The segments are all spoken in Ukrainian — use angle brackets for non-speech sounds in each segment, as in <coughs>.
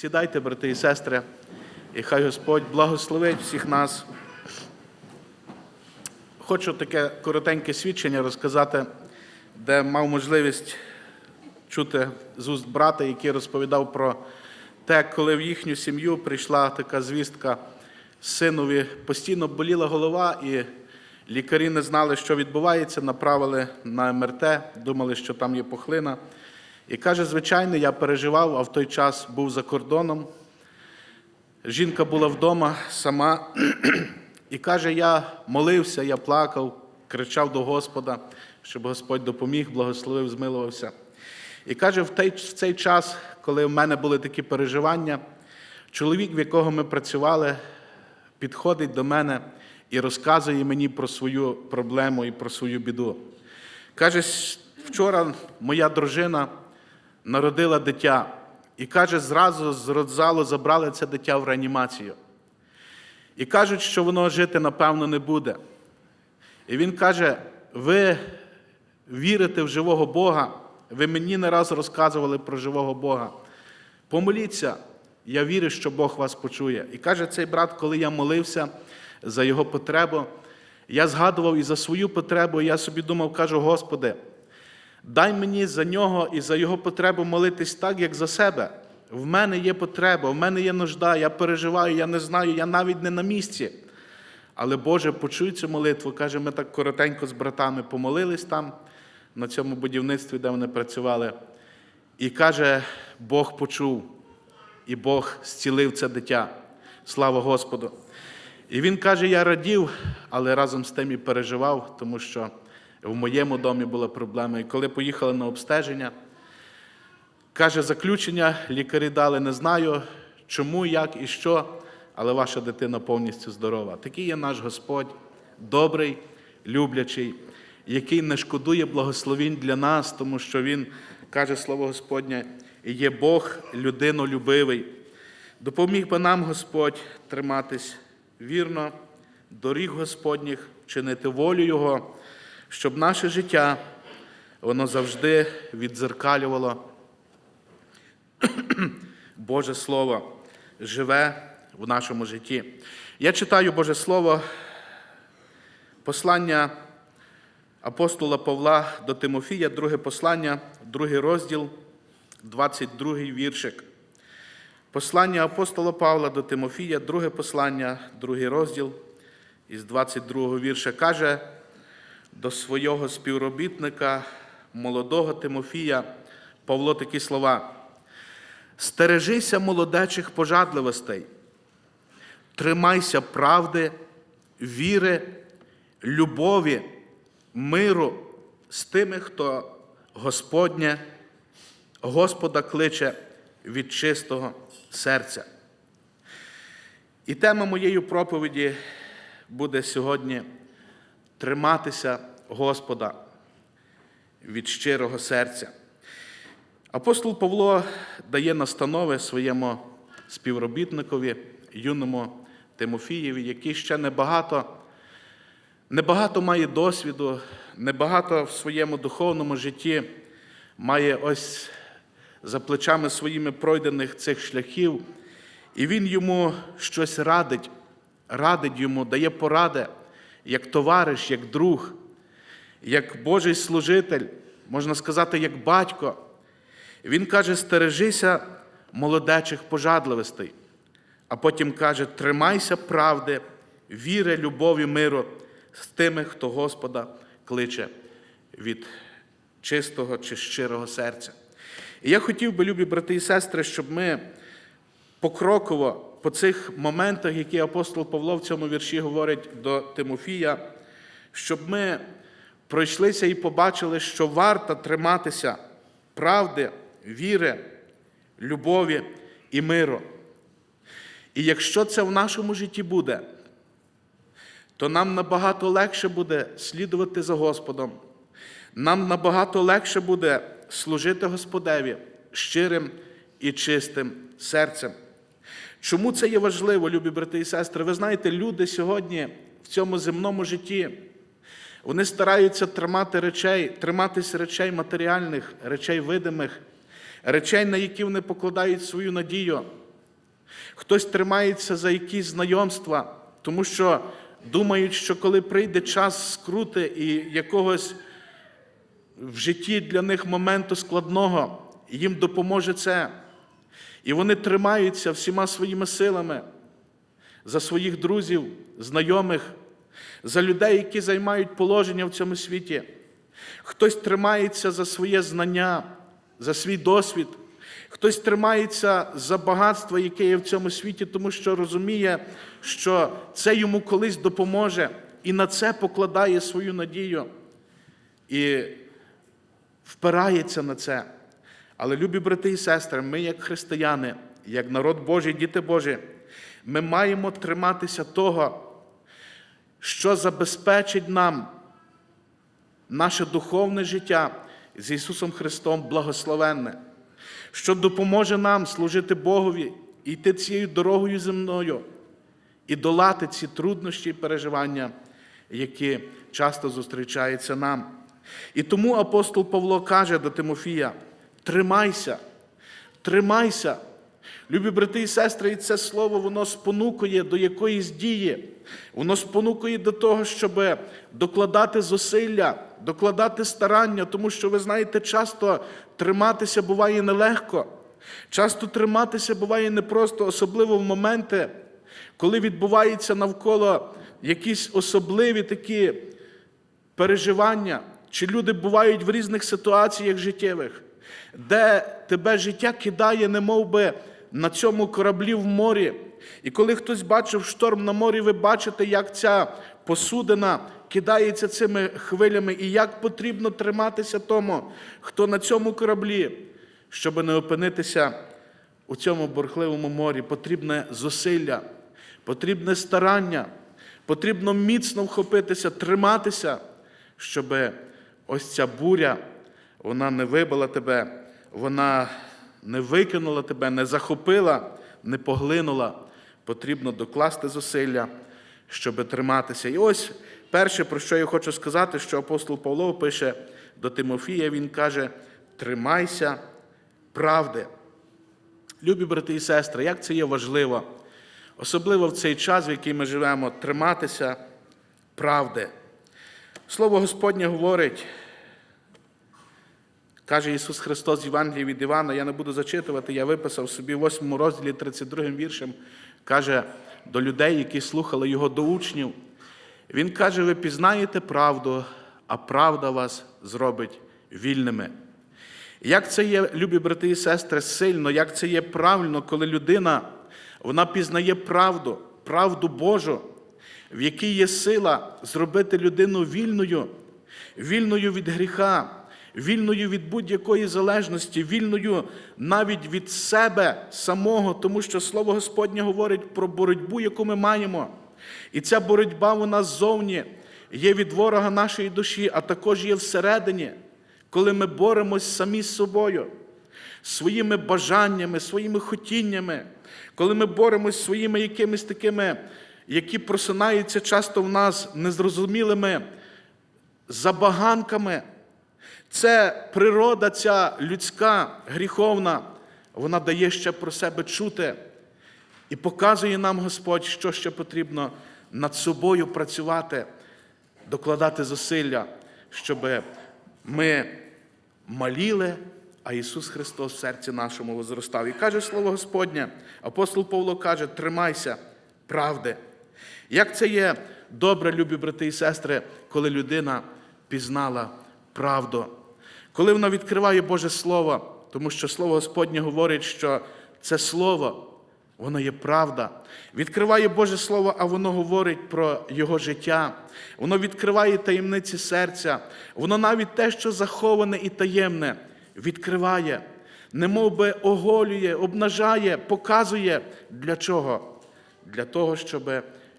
Сідайте, брати і сестри, і хай Господь благословить всіх нас. Хочу таке коротеньке свідчення розказати, де мав можливість чути з уст брата, який розповідав про те, коли в їхню сім'ю прийшла така звістка синові, постійно боліла голова, і лікарі не знали, що відбувається, направили на МРТ, думали, що там є пухлина. І каже, звичайно, я переживав, а в той час був за кордоном. Жінка була вдома сама і каже: я молився, я плакав, кричав до Господа, щоб Господь допоміг, благословив, змилувався. І каже, в цей час, коли в мене були такі переживання, чоловік, в якого ми працювали, підходить до мене і розказує мені про свою проблему і про свою біду. Каже, вчора моя дружина народила дитя. І каже, зразу з родзалу забрали це дитя в реанімацію. І кажуть, що воно жити, напевно, не буде. І він каже: ви вірите в живого Бога, ви мені не раз розказували про живого Бога. Помоліться, я вірю, що Бог вас почує. І каже цей брат, коли я молився за його потребу, я згадував і за свою потребу, і я собі думав, кажу, Господи, дай мені за нього і за його потребу молитись так, як за себе. В мене є потреба, в мене є нужда, я переживаю, я не знаю, я навіть не на місці. Але Боже, почуй цю молитву. Каже, ми так коротенько з братами помолились там, на цьому будівництві, де вони працювали. І каже, Бог почув, і Бог зцілив це дитя. Слава Господу. І він каже: я радів, але разом з тим і переживав, тому що в моєму домі була проблема. І коли поїхали на обстеження, каже, заключення лікарі дали, не знаю, чому, як і що, але ваша дитина повністю здорова. Такий є наш Господь, добрий, люблячий, який не шкодує благословінь для нас, тому що Він каже слово Господнє, є Бог людинолюбивий. Допоміг би нам Господь триматись вірно, доріг Господніх, чинити волю Його, щоб наше життя воно завжди відзеркалювало <clears throat> Боже Слово живе в нашому житті. Я читаю Боже Слово, послання апостола Павла до Тимофія, друге послання, другий розділ, 22 віршик. Послання апостола Павла до Тимофія, друге послання, другий розділ із 22 вірша каже до свого співробітника, молодого Тимофія, Павло такі слова. Стережися молодечих пожадливостей, тримайся правди, віри, любові, миру з тими, хто Господнє, Господа кличе від чистого серця. І тема моєї проповіді буде сьогодні триматися Господа від щирого серця. Апостол Павло дає настанови своєму співробітникові, юному Тимофієві, який ще небагато, небагато має досвіду, небагато в своєму духовному житті має ось за плечами своїми пройдених цих шляхів, і він йому щось радить, радить йому, дає поради, як товариш, як друг, як Божий служитель, можна сказати, як батько. Він каже: стережися молодечих пожадливостей, а потім каже: тримайся правди, віри, любові, миру з тими, хто Господа кличе від чистого чи щирого серця. І я хотів би, любі брати і сестри, щоб ми покроково по цих моментах, які апостол Павло в цьому вірші говорить до Тимофія, щоб ми пройшлися і побачили, що варто триматися правди, віри, любові і миру. І якщо це в нашому житті буде, то нам набагато легше буде слідувати за Господом. Нам набагато легше буде служити Господеві щирим і чистим серцем. Чому це є важливо, любі брати і сестри? Ви знаєте, люди сьогодні в цьому земному житті, вони стараються тримати речей, триматись речей матеріальних, речей видимих, речей, на які вони покладають свою надію. Хтось тримається за якісь знайомства, тому що думають, що коли прийде час скрути і якогось в житті для них моменту складного, їм допоможе це. І вони тримаються всіма своїми силами за своїх друзів, знайомих, за людей, які займають положення в цьому світі. Хтось тримається за своє знання, за свій досвід, хтось тримається за багатство, яке є в цьому світі, тому що розуміє, що це йому колись допоможе, і на це покладає свою надію. І впирається на це. Але, любі брати і сестри, ми, як християни, як народ Божий, діти Божі, ми маємо триматися того, що забезпечить нам наше духовне життя з Ісусом Христом благословенне, що допоможе нам служити Богові йти цією дорогою земною і долати ці труднощі і переживання, які часто зустрічаються нам. І тому апостол Павло каже до Тимофія: тримайся, тримайся. Любі брати і сестри, і це слово воно спонукує до якоїсь дії, воно спонукує до того, щоб докладати зусилля, докладати старання, тому що ви знаєте, часто триматися буває нелегко. Часто триматися буває непросто, особливо в моменти, коли відбуваються навколо якісь особливі такі переживання, чи люди бувають в різних ситуаціях життєвих, де тебе життя кидає, немов би на цьому кораблі в морі. І коли хтось бачив шторм на морі, ви бачите, як ця посудина кидається цими хвилями, і як потрібно триматися тому, хто на цьому кораблі, щоб не опинитися у цьому бурхливому морі, потрібне зусилля, потрібне старання, потрібно міцно вхопитися, триматися, щоб ось ця буря, вона не вибила тебе, вона не викинула тебе, не захопила, не поглинула. Потрібно докласти зусилля, щоб триматися. І ось перше, про що я хочу сказати, що апостол Павло пише до Тимофія, він каже: тримайся правди. Любі брати і сестри, як це є важливо, особливо в цей час, в який ми живемо, триматися правди. Слово Господнє говорить, каже Ісус Христос з Євангелії від Івана, я не буду зачитувати, я виписав собі в 8 розділі 32 віршем, каже до людей, які слухали Його до учнів. Він каже: ви пізнаєте правду, а правда вас зробить вільними. Як це є, любі брати і сестри, сильно, як це є правильно, коли людина вона пізнає правду, правду Божу, в якій є сила зробити людину вільною, вільною від гріха, вільною від будь-якої залежності, вільною навіть від себе самого, тому що Слово Господнє говорить про боротьбу, яку ми маємо. І ця боротьба вона ззовні є від ворога нашої душі, а також є всередині, коли ми боремось самі з собою, своїми бажаннями, своїми хотіннями, коли ми боремось своїми якимись такими, які просинаються часто в нас незрозумілими забаганками. Це природа, ця людська, гріховна, вона дає ще про себе чути і показує нам Господь, що ще потрібно над собою працювати, докладати зусилля, щоб ми маліли, а Ісус Христос в серці нашому возростав. І каже Слово Господнє, апостол Павло каже: тримайся правди. Як це є добре, любі брати і сестри, коли людина пізнала правду, коли вона відкриває Боже Слово, тому що Слово Господнє говорить, що це Слово, воно є правда. Відкриває Боже Слово, а воно говорить про Його життя, воно відкриває таємниці серця, воно навіть те, що заховане і таємне, відкриває, немов би оголює, обнажає, показує для чого? Для того, щоб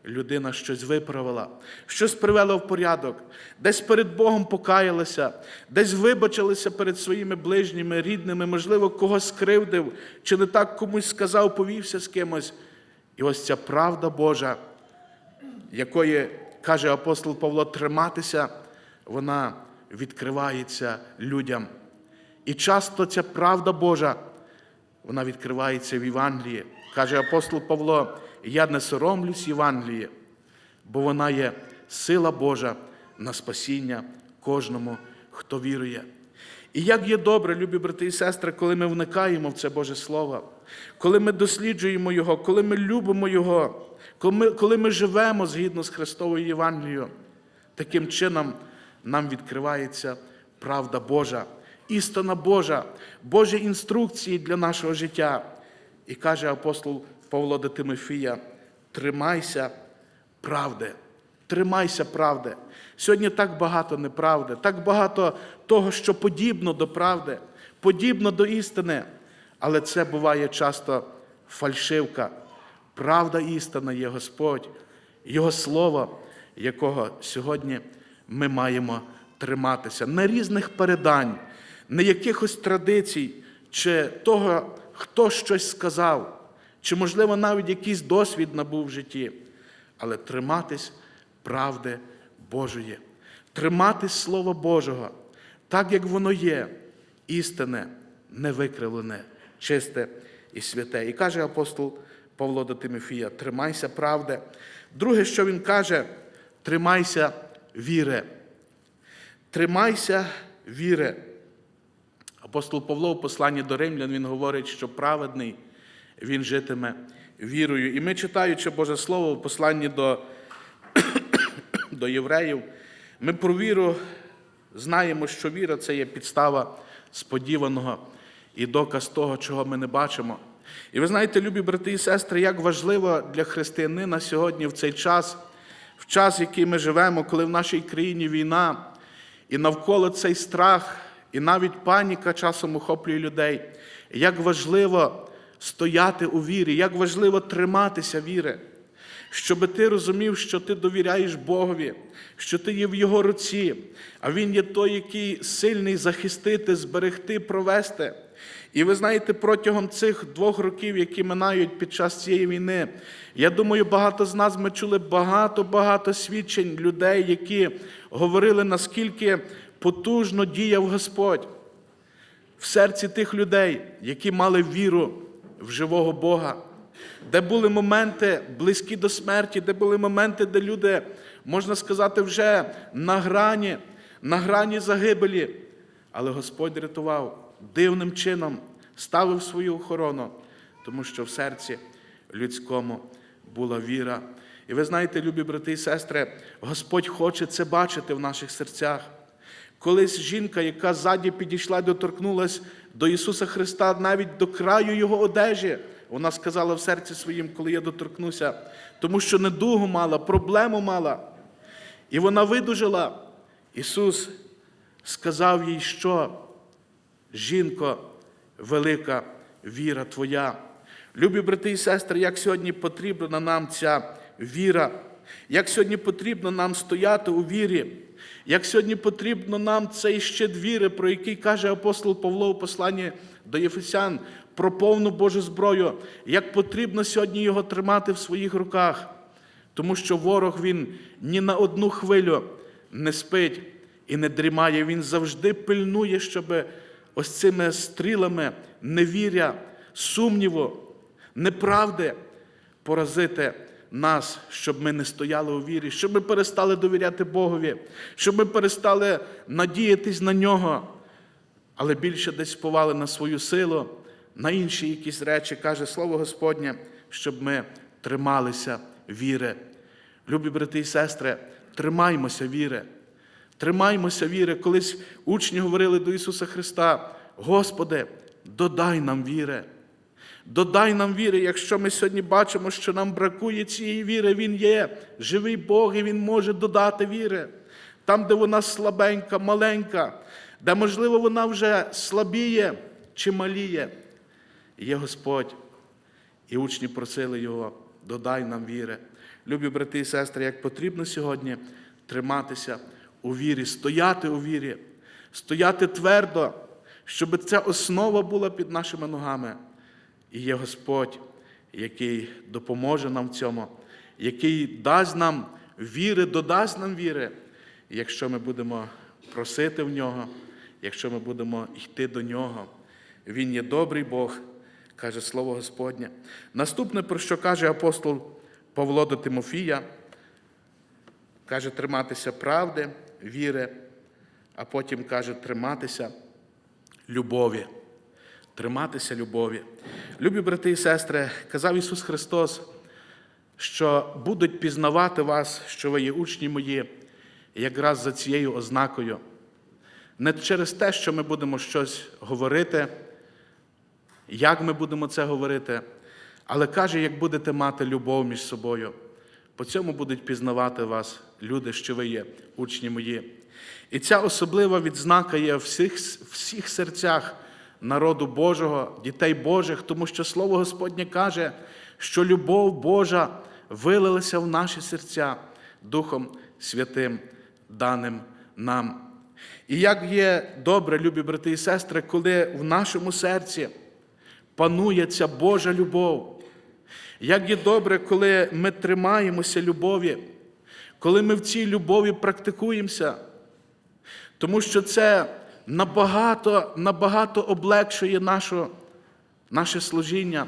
людина щось виправила, щось привела в порядок, десь перед Богом покаялася, десь вибачилася перед своїми ближніми, рідними, можливо, когось скривдив, чи не так комусь сказав, повівся з кимось. І ось ця правда Божа, якої каже апостол Павло, триматися, вона відкривається людям. І часто ця правда Божа вона відкривається в Євангелії. Каже апостол Павло: я не соромлюсь Євангелії, бо вона є сила Божа на спасіння кожному, хто вірує. І як є добре, любі брати і сестри, коли ми вникаємо в це Боже Слово, коли ми досліджуємо Його, коли ми любимо Його, коли ми, коли ми живемо згідно з Христовою Євангелією, таким чином нам відкривається правда Божа, істина Божа, Божі інструкції для нашого життя. І каже апостол Павло до Тимофія: тримайся правди. Тримайся правди. Сьогодні так багато неправди, так багато того, що подібно до правди, подібно до істини. Але це буває часто фальшивка. Правда істина є Господь, Його Слово, якого сьогодні ми маємо триматися. Не різних передань, не якихось традицій, чи того, хто щось сказав, чи, можливо, навіть якийсь досвід набув в житті, але триматись правди Божої, триматись Слова Божого, так як воно є, істинне, невикривлене, чисте і святе. І каже апостол Павло до Тимофія: тримайся правди. Друге, що він каже, тримайся віри. Тримайся віри. Апостол Павло в посланні до Римлян він говорить, що праведний він житиме вірою. І ми, читаючи Боже Слово в посланні до, <coughs> до євреїв, ми про віру знаємо, що віра це є підстава сподіваного і доказ того, чого ми не бачимо. І ви знаєте, любі брати і сестри, як важливо для християнина сьогодні в цей час, в час, в який ми живемо, коли в нашій країні війна, і навколо цей страх, і навіть паніка часом охоплює людей. Як важливо стояти у вірі, як важливо триматися віри, щоб ти розумів, що ти довіряєш Богові, що ти є в Його руці, а Він є той, який сильний захистити, зберегти, провести. І ви знаєте, протягом цих двох років, які минають під час цієї війни, я думаю, багато з нас ми чули багато-багато свідчень людей, які говорили, наскільки потужно діяв Господь в серці тих людей, які мали віру в живого Бога, де були моменти близькі до смерті, де були моменти, де люди, можна сказати, вже на грані, на грані загибелі. Але Господь рятував дивним чином, ставив свою охорону, тому що в серці людському була віра. І ви знаєте, любі брати і сестри, Господь хоче це бачити в наших серцях. Колись жінка, яка ззаді підійшла і доторкнулась до Ісуса Христа навіть до краю Його одежі, вона сказала в серці своїм, коли я доторкнуся, тому що недугу мала, проблему мала. І вона видужала. Ісус сказав їй, що жінко, велика віра Твоя. Любі брати і сестри, як сьогодні потрібна нам ця віра, як сьогодні потрібно нам стояти у вірі, як сьогодні потрібно нам цей щит віри, про який каже апостол Павло у посланні до Єфесян, про повну Божу зброю, як потрібно сьогодні його тримати в своїх руках, тому що ворог він ні на одну хвилю не спить і не дрімає. Він завжди пильнує, щоб ось цими стрілами невіря, сумніву, неправди поразити нас, щоб ми не стояли у вірі, щоб ми перестали довіряти Богові, щоб ми перестали надіятись на нього, але більше десь повали на свою силу, на інші якісь речі, каже Слово Господнє, щоб ми трималися віри. Любі брати і сестри, тримаймося віри. Тримаймося віри. Колись учні говорили до Ісуса Христа: Господи, додай нам віри. Додай нам віри, якщо ми сьогодні бачимо, що нам бракує цієї віри, Він є живий Бог, і Він може додати віри. Там, де вона слабенька, маленька, де, можливо, вона вже слабіє чи маліє, є Господь. І учні просили Його, додай нам віри. Любі брати і сестри, як потрібно сьогодні триматися у вірі, стояти у вірі, стояти твердо, щоб ця основа була під нашими ногами. І є Господь, який допоможе нам в цьому, який дасть нам віри, додасть нам віри, якщо ми будемо просити в нього, якщо ми будемо йти до нього. Він є добрий Бог. каже слово Господнє. Наступне, про що каже апостол Павло до Тимофія, каже триматися правди, віри, а потім каже триматися любові. Триматися любові. Любі брати і сестри, казав Ісус Христос, що будуть пізнавати вас, що ви є учні мої, якраз за цією ознакою. Не через те, що ми будемо щось говорити, як ми будемо це говорити, але каже, як будете мати любов між собою. По цьому будуть пізнавати вас люди, що ви є учні мої. І ця особлива відзнака є в всіх, всіх серцях народу Божого, дітей Божих, тому що Слово Господнє каже, що любов Божа вилилася в наші серця Духом Святим, даним нам. І як є добре, любі брати і сестри, коли в нашому серці панує ця Божа любов. Як є добре, коли ми тримаємося любові, коли ми в цій любові практикуємося, тому що це набагато, набагато облегшує нашу, наше служіння,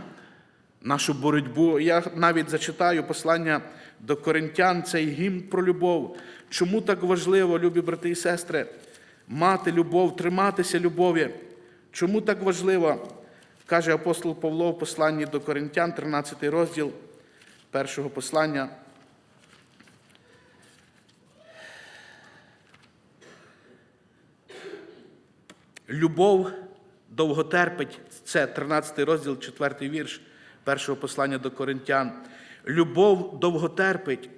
нашу боротьбу. Я навіть зачитаю послання до коринтян, цей гімн про любов. Чому так важливо, любі брати і сестри, мати любов, триматися любові? Чому так важливо? Каже апостол Павло в посланні до Коринтян, 13 розділ першого послання. Любов довготерпить, це 13 розділ, 4 вірш першого послання до Коринтян. Любов довготерпить,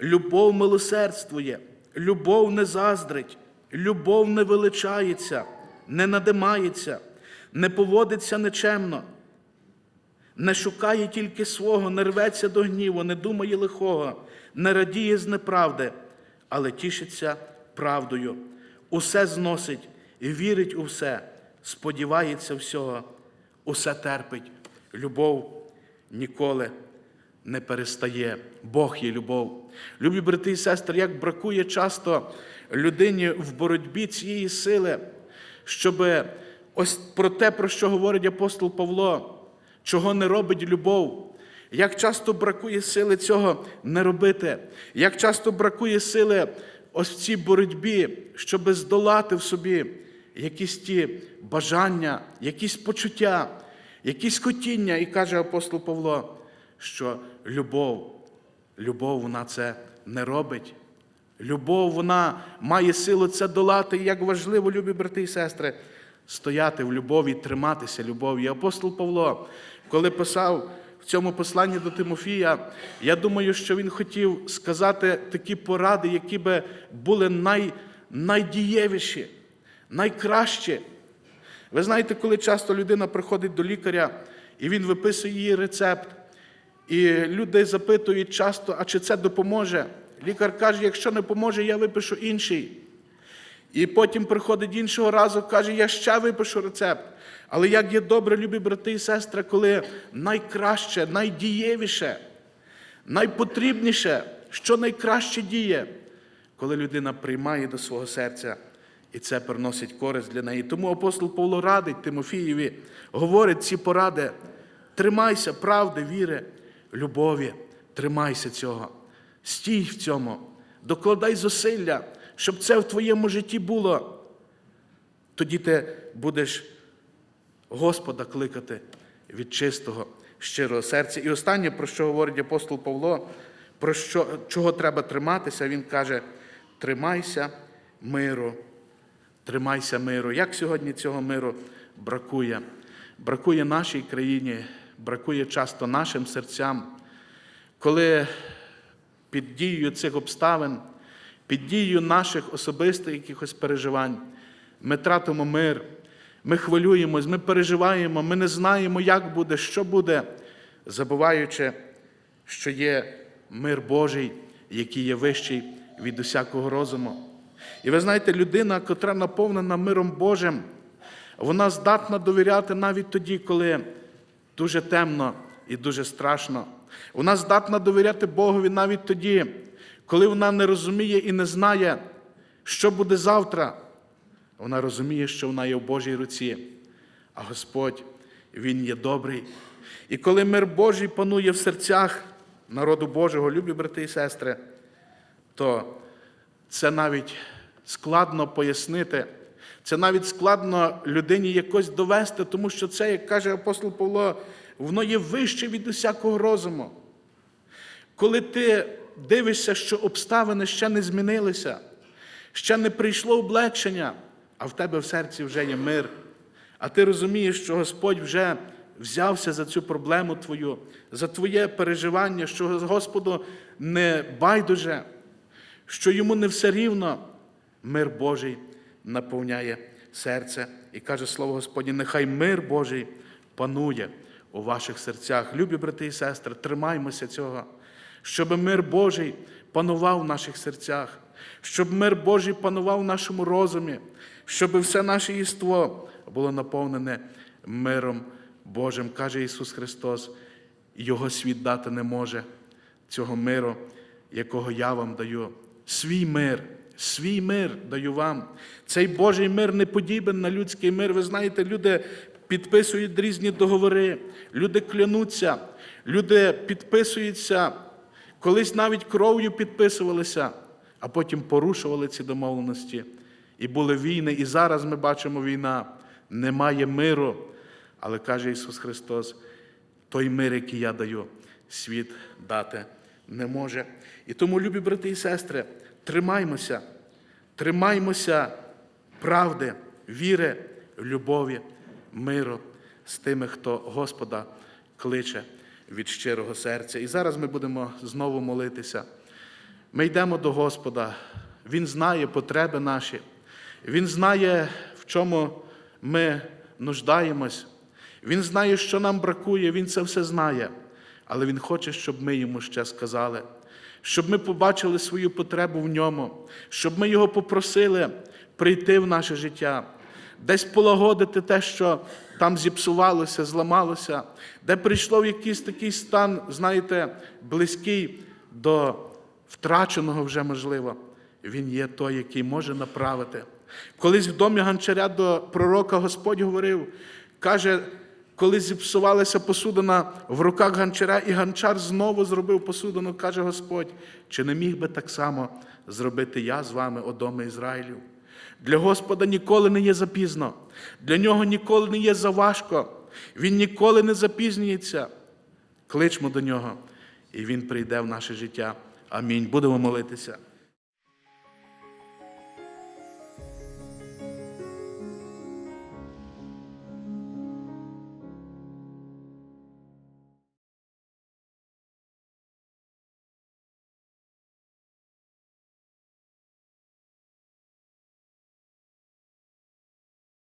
любов милосердствує, любов не заздрить, любов не величається, не надимається, не поводиться нечемно, не шукає тільки свого, не рветься до гніву, не думає лихого, не радіє з неправди, але тішиться правдою. Усе зносить і вірить у все, сподівається всього, усе терпить. Любов ніколи не перестає. Бог є любов. Любі брати і сестри, як бракує часто людині в боротьбі цієї сили, щоб ось про те, про що говорить апостол Павло, чого не робить любов. Як часто бракує сили цього не робити, як часто бракує сили ось в цій боротьбі, щоб здолати в собі якісь ті бажання, якісь почуття, якісь хотіння. І каже апостол Павло, що любов, любов вона це не робить. Любов, вона має силу це долати. Як важливо, любі брати і сестри, стояти в любові, триматися любов'ю. Апостол Павло, коли писав в цьому посланні до Тимофія, я думаю, що він хотів сказати такі поради, які би були най, найдієвіші, найкращі. Ви знаєте, коли часто людина приходить до лікаря і він виписує їй рецепт, і люди запитують часто, а чи це допоможе? Лікар каже, якщо не поможе, я випишу інший. І потім приходить іншого разу, каже, я ще випишу рецепт. Але як є добре, любі брати і сестри, коли найкраще, найдієвіше, найпотрібніше, що найкраще діє, коли людина приймає до свого серця і це приносить користь для неї. Тому апостол Павло радить Тимофієві, говорить ці поради: тримайся правди, віри, любові, тримайся цього, стій в цьому, докладай зусилля, щоб це в твоєму житті було. Тоді ти будеш Господа кликати від чистого, щирого серця. І останнє, про що говорить апостол Павло, про що, чого треба триматися, він каже: тримайся миру, тримайся миру. Як сьогодні цього миру бракує? Бракує нашій країні, бракує часто нашим серцям, коли під дією цих обставин, під дією наших особистих якихось переживань, ми тратимо мир. Ми хвилюємось, ми переживаємо, ми не знаємо, як буде, що буде, забуваючи, що є мир Божий, який є вищий від усякого розуму. І ви знаєте, людина, котра наповнена миром Божим, вона здатна довіряти навіть тоді, коли дуже темно і дуже страшно. Вона здатна довіряти Богові навіть тоді, коли вона не розуміє і не знає, що буде завтра. Вона розуміє, що вона є в Божій руці, а Господь Він є добрий. І коли мир Божий панує в серцях народу Божого, любі брати і сестри, то це навіть складно пояснити, це навіть складно людині якось довести, тому що це, як каже апостол Павло, воно є вище від усякого розуму. Коли ти дивишся, що обставини ще не змінилися, ще не прийшло облегшення, а в тебе в серці вже є мир, а ти розумієш, що Господь вже взявся за цю проблему твою, за твоє переживання, що Господу не байдуже, що йому не все рівно, мир Божий наповняє серце. І каже слово Господнє, нехай мир Божий панує у ваших серцях. Любі брати і сестри, тримаймося цього, щоб мир Божий панував в наших серцях, щоб мир Божий панував в нашому розумі, щоб все наше єство було наповнене миром Божим, каже Ісус Христос, Його світ дати не може, цього миру, якого я вам даю. Свій мир, свій мир даю вам. Цей Божий мир не подібен на людський мир. Ви знаєте, люди підписують різні договори, люди клянуться, люди підписуються, колись навіть кров'ю підписувалися, а потім порушували ці домовленості. І були війни, і зараз ми бачимо війна. Немає миру. Але каже Ісус Христос, той мир, який я даю, світ дати не може. І тому, любі брати і сестри, тримаймося, тримаймося правди, віри, любові, миру з тими, хто Господа кличе від щирого серця. І зараз ми будемо знову молитися. Ми йдемо до Господа, Він знає потреби наші, Він знає, в чому ми нуждаємось. Він знає, що нам бракує, Він це все знає. Але Він хоче, щоб ми йому ще сказали, щоб ми побачили свою потребу в ньому, щоб ми його попросили прийти в наше життя, десь полагодити те, що там зіпсувалося, зламалося, де прийшло в якийсь такий стан, знаєте, близький до втраченого вже можливо. Він є той, який може направити. Колись в домі гончаря до пророка Господь говорив, каже, коли зіпсувалася посудина в руках гончаря, і гончар знову зробив посудину, каже Господь, чи не міг би так само зробити я з вами, о доми Ізраїлю? Для Господа ніколи не є запізно, для нього ніколи не є заважко, Він ніколи не запізнюється. Кличмо до нього, і Він прийде в наше життя. Амінь. Будемо молитися.